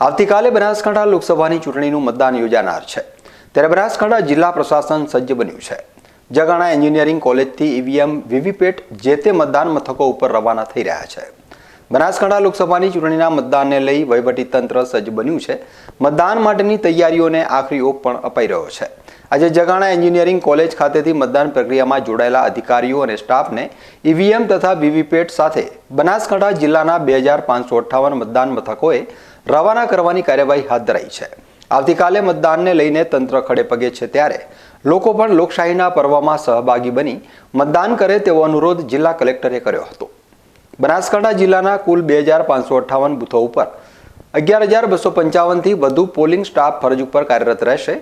આવતીકાલે બનાસકાંઠા લોકસભાની ચૂંટણીનું મતદાન યોજાનાર છે. ત્યારે બનાસકાંઠા જિલ્લા પ્રશાસન સજ્જ બન્યું છે. જગાણા એન્જિનિયરિંગ કોલેજથી ઈવીએમ વીવીપેટ જે તે મતદાન મથકો ઉપર રવાના થઈ રહ્યા છે. બનાસકાંઠા લોકસભાની ચૂંટણીના મતદાનને લઈ વહીવટીતંત્ર સજ્જ બન્યું છે. મતદાન માટેની તૈયારીઓને આખરી ઓપ પણ અપાઈ રહ્યો છે. આજે જગાણા એન્જિનિયરિંગ કોલેજ ખાતેથી મતદાન પ્રક્રિયામાં જોડાયેલા અધિકારીઓ અને સ્ટાફને ઈવીએમ તથા વીવીપેટ સાથે બનાસકાંઠા જિલ્લાના બે હજાર પાંચસો અઠ્ઠાવન મતદાન મથકોએ રવાના કરવાની કાર્યવાહી હાથ ધરાઈ છે. આવતીકાલે મતદાનને લઈને તંત્ર ખડે પગે છે ત્યારે લોકો પણ લોકશાહીના પર્વમાં સહભાગી બની મતદાન કરે તેવો અનુરોધ જિલ્લા કલેક્ટરે કર્યો હતો. બનાસકાંઠા જિલ્લાના કુલ બે હજાર પાંચસો અઠ્ઠાવન બૂથો ઉપર અગિયાર હજાર બસો પંચાવનથી વધુ પોલિંગ સ્ટાફ ફરજ ઉપર કાર્યરત રહેશે.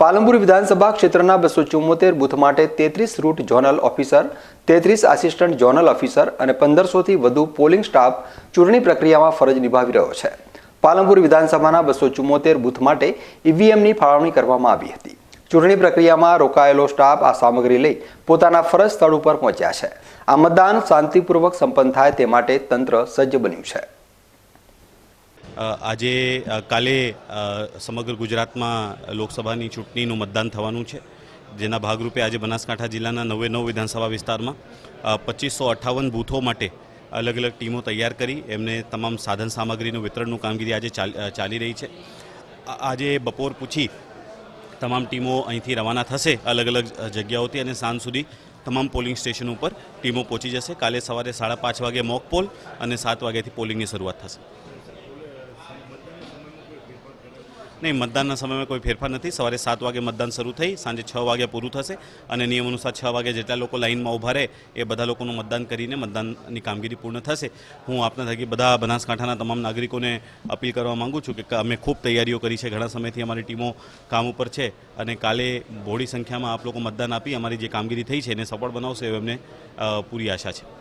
પાલનપુર વિધાનસભા ક્ષેત્રના બસો ચુમ્મોતેર બૂથ માટે તેત્રીસ રૂટ ઝોનલ ઓફિસર, તેત્રીસ આસિસ્ટન્ટ ઝોનલ ઓફિસર અને પંદરસોથી વધુ પોલિંગ સ્ટાફ ચૂંટણી પ્રક્રિયામાં ફરજ નિભાવી રહ્યો છે. પાલનપુર વિધાનસભાના બસો ચુમ્મોતેર બૂથ માટે ઈવીએમની ફાળવણી કરવામાં આવી હતી. ચૂંટણી પ્રક્રિયામાં રોકાયેલો સ્ટાફ આ સામગ્રી લઈ પોતાના ફરજ સ્થળ ઉપર પહોંચ્યા છે. આ મતદાન શાંતિપૂર્વક સંપન્ન થાય તે માટે તંત્ર સજ્જ બન્યું છે. આજે કાલે સમગ્ર ગુજરાતમાં લોકસભાની ચૂંટણીનું મતદાન થવાનું છે. જેના ભાગરૂપે આજે બનાસકાંઠા જિલ્લાના નવે નવ વિધાનસભા વિસ્તારમાં પચીસો અઠ્ઠાવન બૂથો માટે અલગ અલગ ટીમો તૈયાર કરી એમને તમામ સાધન સામગ્રીનું વિતરણનું કામગીરી આજે ચાલ- રહી છે. આજે બપોર પૂછી તમામ ટીમો અહીંથી રવાના થશે અલગ અલગ જગ્યાઓથી અને સાંજ સુધી તમામ પોલિંગ સ્ટેશન ઉપર ટીમો પહોંચી જશે. કાલે સવારે સાડા પાંચ વાગે મોક પોલ અને સાત વાગ્યાથી પોલિંગની શરૂઆત થશે. નહીં, મતદાનના સમયમાં કોઈ ફેરફાર નથી. સવારે સાત વાગે મતદાન શરૂ થઈ, સાંજે છ વાગે પૂરું થશે અને નિયમ અનુસાર છ વાગે જેટલા લોકો લાઇનમાં ઊભા રહે એ બધા લોકોનું મતદાન કરીને મતદાનની કામગીરી પૂર્ણ થશે. હું આપના થકી બધા બનાસકાંઠાના તમામ નાગરિકોને અપીલ કરવા માગું છું કે અમે ખૂબ તૈયારીઓ કરી છે. ઘણા સમયથી અમારી ટીમો કામ ઉપર છે અને કાલે બહોળી સંખ્યામાં આપ લોકો મતદાન આપી અમારી જે કામગીરી થઈ છે એને સફળ બનાવશે એવી અમને પૂરી આશા છે.